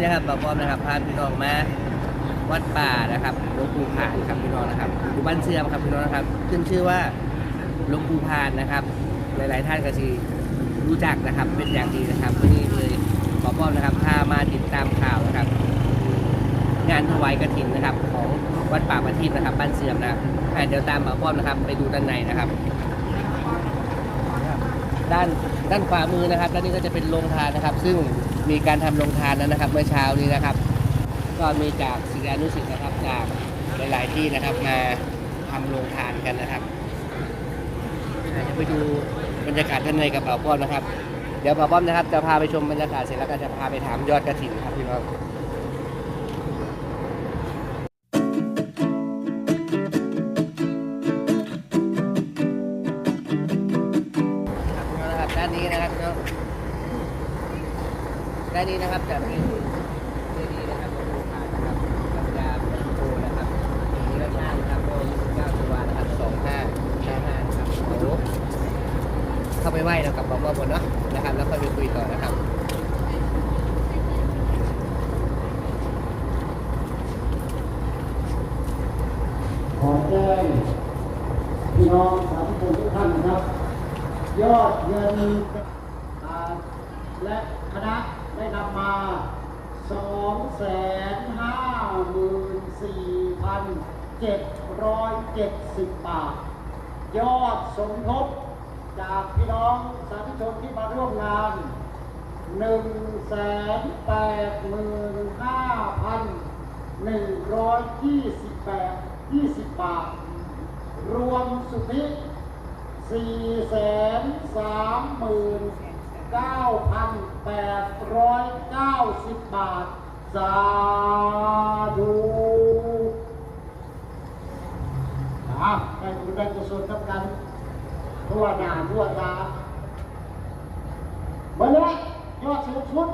เลยนะครับที่นะครับบอกพร้อมนะครับพาพี่น้องมาวัดป่านะครับหลวงปู่ผานครับพี่น้องนะครับอยู่บ้านเสื่อมครับพี่น้องนะครับขึ้นชื่อว่าหลวงปู่ผานนะครับ หลาย ๆ ท่านก็ทีรู้จักนะครับเป็นอย่างดีนะครับที่นี่เลยขอพร้อมนะครับพามาติดตามข่าวนะครับ งานถวายกฐินนะครับ ของวัดป่าประทีปนะครับ บ้านเสื่อมนะครับอะเดี๋ยวตามหมอป้อมนะครับ ไปดูด้านในนะครับ ด้านด้านขวามือนะครับด้านนี้ก็จะเป็นโรงทานนะครับ ซึ่ง มีการทำโรงทานนั้วนะครับ เมื่อเช้านี้นะครับ ก็มีจากศิษยานุศิษย์นะครับจากหลาย ๆ ที่นะครับมาทำโรงทานกันนะครับจะไปดูบรรยากาศด้านในกับเป่าป้อมนะครับ เดี๋ยวเป่าป้อมนะครับ จะพาไปชมบรรยากาศเสร็จแล้วก็จะพาไปถามยอดกระถินครับพี่น้อง นี้นะครับจะเป็นเจดีย์นะครับหลวงปู่ขานนะครับกับยาหลวงปู่นะครับนี่ก็ช่างนะครับโดยเก้าตุลานะครับสองห้าห้าห้านะครับโอ้โหเข้าไปไหว้แล้วกับบอกว่าบนเนาะนะครับ แล้วค่อยไปคุยต่อนะครับขอแจ้งพี่น้องสาธุชนทุกท่านนะครับ ยอดเงินและคณะ ได้นำมา2 5 4 7 7 0บาท ยอดสมทบจากพี่น้องสาธุชนที่มาร่วมงานหนึ่งแสนแปดหมื่นห้าพันหนึ่งร้อยยี่สิบแปดยี่สิบบาท รวมสุทธิสี่แสนสามหมื่น เก้าพันแปดร้อยเก้าสิบบาท สาธุอะได้บุญได้กุศลกับกันทั่วหน้าทั่วตาเบอร์เล็กยอดสูงสุด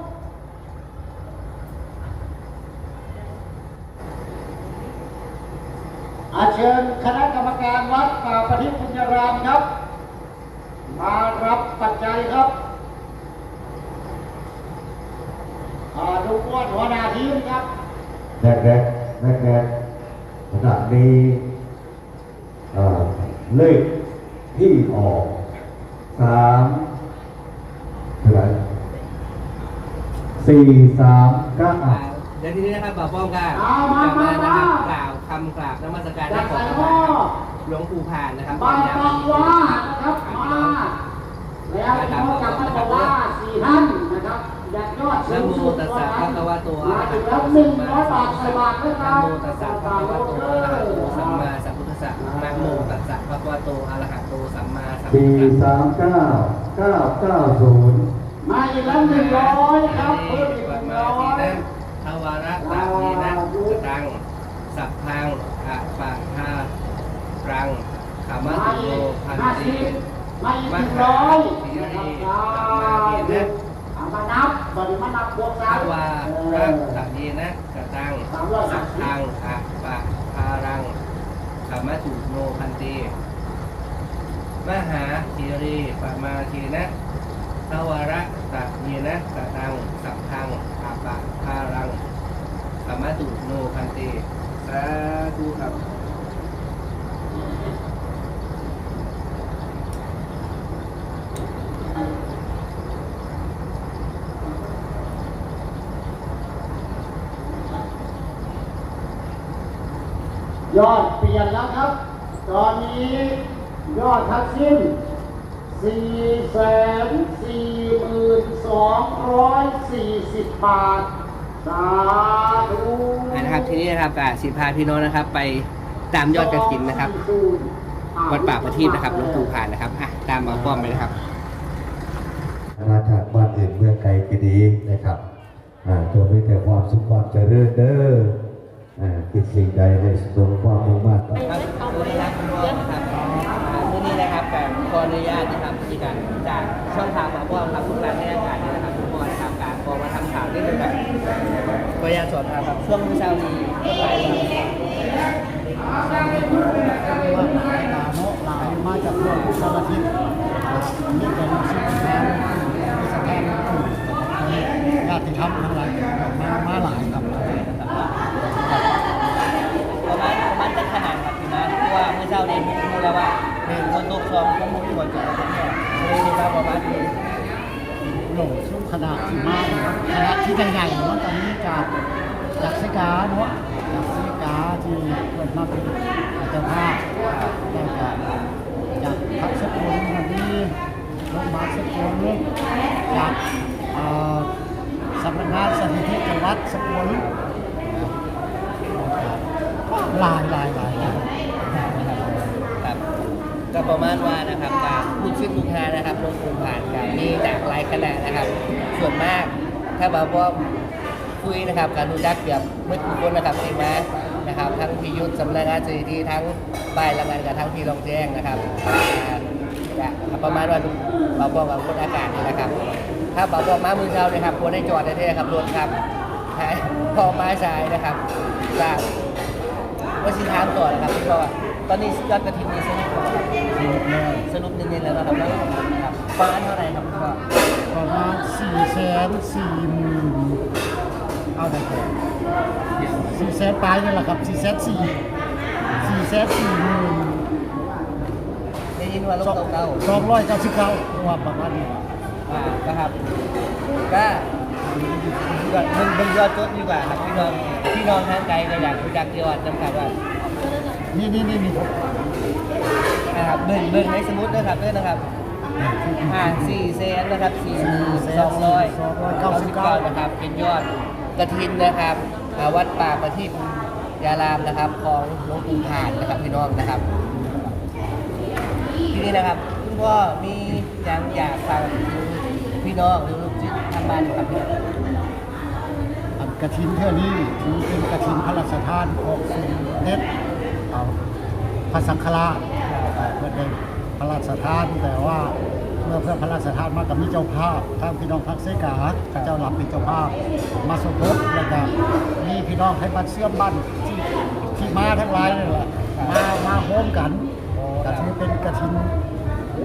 อาเชิญคณะกรรมการวัดป่าปฏิพุญญารามครับ มารับปัจจัยครับ อ่าดูอ้วนหัวหน้าทีมครับแรกแรกแรกแรกขณะนี้เอ่อเลขที่ออกสามเท่าไหร่สี่สามเก้าอ่าเดี๋ยวทีนี้นะครับบ่าวป้อมก็เอามาจะมานะคมารับมากล่าวคำกราบนมัสการจาให้กขอสายบพ่อหลวงปู่ผ่านนะครับบ้านปังว่านะครับมาแล้วพี่น้องจากบ้านปังว่า สี่ท่านนะครับอยากยอดสูนะงโมสุดตัสสะภะคะวะโตอะมาระถึหะงโตแล้วหสันึ่มงมาร้อยสับามทพุทใส่ธัสบาสะทด้วยนะโมตัสสะภะคะวะโตอะระหะโตสัมมาสัมพุทธัสสะนะโมตัสสะภะคะวะโตอะระหะโตสัมมาสัมพุสี่ทธัสสะสามเก้าเก้าเก้าศูนย์มาอีกแล้วหนึ่งร้อยครับเพิ่มอีกห ปั นึ่ ต ง มา ร้อ ที ย นะทวาระตาทีนะกตัง สัพพังอะปะทารังขามะ มา ตุโย อีก พัน ห้า ติ สิบมาอีก ม หนึ่ง หา ร้อย สี นะค รี รับ สัมมาเทียนะ เอามานับบริมานับบวก ท กัน วา เอ ระ อ ตาทีนะกตัง สามร้อย สั สา พ มสิบ พังอะปะทารัง ขามะตุโนพันตีมหาทีรีปมาทีนะทวาระตาทีนะกตังสัพพังอาปะพารังขามะตุโนพันตีสาธุครับ ยอดเปลี่ยนแล้วครับ ตอนนี้ยอดทั้งสิ้น 4 4 2 4 0 บาท สาธุนะครับทีนี้นะครับกาสิพาพี่น้องนะครับ ไปตามยอดกระถินนะครับ วัดป่าประทีปนะครับหลวงปู่ผ่านนะครับอะตามมาป้อมไปนะครับ มาจากบ้านอื่นเมืองไกลก็ดีนะครับอ่าตัวมีแต่ความสุขความเจริญเด้อ อ่าคิดสิ่งใดได้สมความมุ่งมั่นครับสวัสดีครับคุณพ่อนะครับอ่าที่นี่นะครับการขออนุญาตนะครับที่การจากช่องทางมาป้อมครับทุกร้านในอากาศนะครับทุกคนนะครับการพอมาทำข่าวนี่คือแบบขออนุญาตสอบถามครับช่วงเช้านี้เท่าไหร่ครับ วัดหลงสุขนาดที่มากขนาดที่ใหญ่ๆเนาะตอนนี้จากจากสิกาเนาะจากสิกาที่เกิดมาเป็นอาจารย์ภาพแล้วก็จากพักสักคนวันนี้ลงมาสักคนนึงจากสำนักงานสถิติจังหวัดสกลหลายหลาย ก็ประมาณว่านะครับการพูดชื่อลูกค้านะครับลงทุนผ่านการมีจากหลายคณะนะครับ ส่วนมากถ้าบอกว่าคุยนะครับการรู้จักเกี่ยวเมื่อทุกคนนะครับที่มานะครับ ทั้งพิยุทธ์สำนักงานสถิติทั้งป้ายรายงานกับทั้งที่รองแจ้งนะครับประมาณว่าเราบอกกับคนอากาศนี่นะครับ ถ้าบอกว่ามามือเช้านะครับควรให้จอดได้ที่ครับรถครับใช่พอมาสายนะครับจากว่าสิถามต่อนะครับพี่พ่อตอนนี้ยอดกระถิ่นมีสรุปแล้วครับ สรุปเน้นๆแล้วนะครับแล้วครับประมาณเท่าไหร่ครับพี่พ่อประมาณสี่แสนสี่หมื่นเอาได้ก่อนสี่แสนปลายนี่แหละครับสี่แสนสี่สี่แสนสี่หมื่นได้ยินว่าลงสองเก่าสองร้อยเก้าสิบเก้าว่าประมาณนี้อ่านะครับก็ยอดมึงมึงยอดจดดีกว่าครับพี่น้องพี่น้องทางไกลก็อยากรู้จักยอดจำกัดว่านี่นี่นี่นี่ นะครับเบิ่งเบิ่งในสมุดด้วยครับด้วยนะครับอ่าสี่แสนนะครับสี่หมื่นสองร้อยเก้าสิบเก้านะครับ เป็นยอดกระถินนะครับอาวัดป่าประทีปยารามนะครับ ของหลวงปู่ผ่านนะครับพี่น้องนะครับ ทีนี้นะครับคุณพ่อมีอยังอยากฝากถึงพี่น้องหรือลูกจิตทางบ้านครับพี่น้องกระถินเท่านี้ถือเป็นกระถินพระราชทานของสมเด็จเอาพระสังฆราช พื่อได้พระราชทาน แต่ว่าเมื่อเพื่อพระราชทานมากับมีเจ้าภาพทางพี่น้องพักเสกาเจ้าหลับเป็นเจ้าภาพ มาสมทบแล้วก็มีพี่น้องให้บัตรเสื่อมบ้านที่ที่มาทั้งหลายนี่แหละมามาโฮมกันก็ถือเป็นกระถิน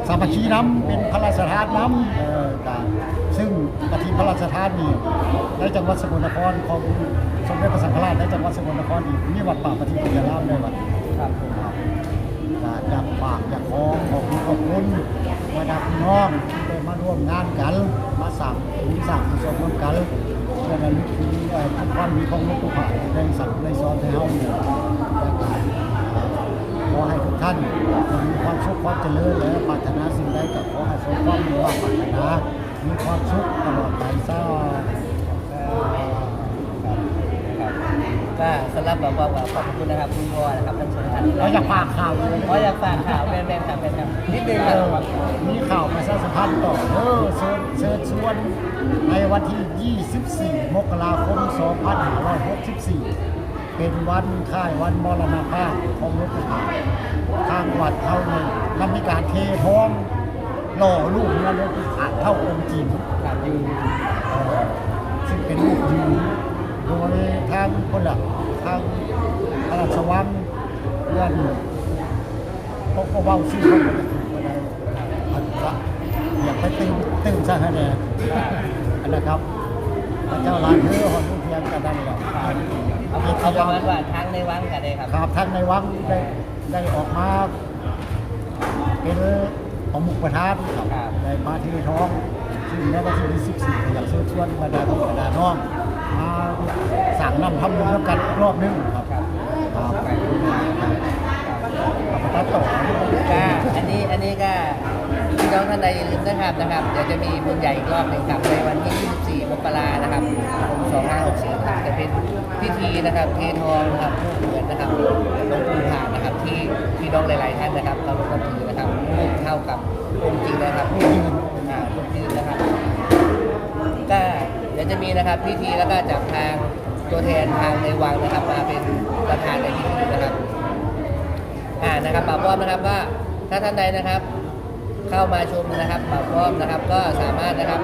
สามัคคีน้ำเป็นพระราชทานน้ำเออการซึ่งกฐินพระราชทานนี่ในจังหวัดสกลนครของสมเด็จพระสังฆราชในจังหวัดสกลนครอีกมีวัดป่าปฏิปทาลามในวัดครับ ผมครับก็อยากฝากอยากขอขอบคุณขอบคุณบรรดาพี่น้องที่ได้มาร่วมงานกัน มาสั่งถึงสั่งสมร่วมกันเพื่อระลึกถึงเอ่อคุณความมีของลวงปู่ผาที่ได้สั่งได้สอนให้เฮาเนี่ยและก็ขอให้ทุกท่านมีความสุขความเจริญและปรารถนาสิ่งใดก็ขอให้สมความมุ่งมั่นปรารถนามีความสุขตลอดไปซะ ก็สำหรับแบบว่าขอบคุณนะครับคุณพ่อนะครับท่านสมทันเราอยากฝากข่าวเลยเพราะอยากฝากข่าวแม่ๆครับแม่ครับนิดนึงเอครับอมีข่าวประชาสัมพันธ์ต่อเออเชิญเชิญชวนในวันที่ 24 มกราคม 2564 เป็นวันค่ายวันมรณภาพของหลวงปู่ผาทางวัดเท่านี้ทำมีการเทพร้อมหล่อรูปเนื้อหลวงปู่ผาเท่าองค์จริง ครับยืนซึ่งเป็นลูกยืน โดยทางคนละทางพระราชวังเพื่อนเขาก็เว่าชื่อเขาก็จะถูกก็ได้อันละอยากไปตื่นตื่นซะฮะเนี่ยอันนะครับพระเจ้าลานเรือหอนลูกเพียงกันได้แหละเอาเอาประมาณว่าทางในวังกันเลยครับครับท่านในวังได้ได้ออกมาเป็นของมุกประธานครับได้มาที่ท้องซึ่งในวันที่14ก็อยากเชิญชวนบรรดาพี่บรรดาน้องมา สั่งน้ำทำบุญร่วกันรอบนึงครับครับครับครับตัดต่อก็อันนี้อันนี้ก็พี่น้องท่านใดอย่าลืมนะครับนะครับเดี๋ยวจะมีบุญใหญ่อีกรอบหนึ่งครับในวันที่ 24 มกรานะครับ 2564ครับจะเป็นพิธีนะครับเททองนะครับรูปเหมือนนะครับลงปูผ่านนะครับที่พี่น้องหลาย ๆ ท่านนะครับ จะมีนะครับพิธีแล้วก็จากทางตัวแทนทางในวังนะครับ มาเป็นประธานในพิธีนะครับอ่านะครับปราบป้อมนะครับก็ถ้าท่านใดนะครับ เข้ามาชมนะครับปราบป้อมนะครับ ก็สามารถนะครับ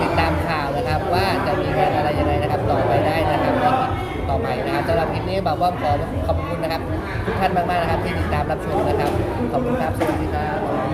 ติดตามข่าวนะครับ ว่าจะมีงานอะไรยังไงนะครับ ต่อไปได้นะครับในคลิปต่อไปนะครับสำหรับคลิปนี้ปราบป้อมขอขอบคุณนะครับ ทุกท่านมากๆนะครับ ที่ติดตามรับชมนะครับขอบคุณครับสวัสดีครับ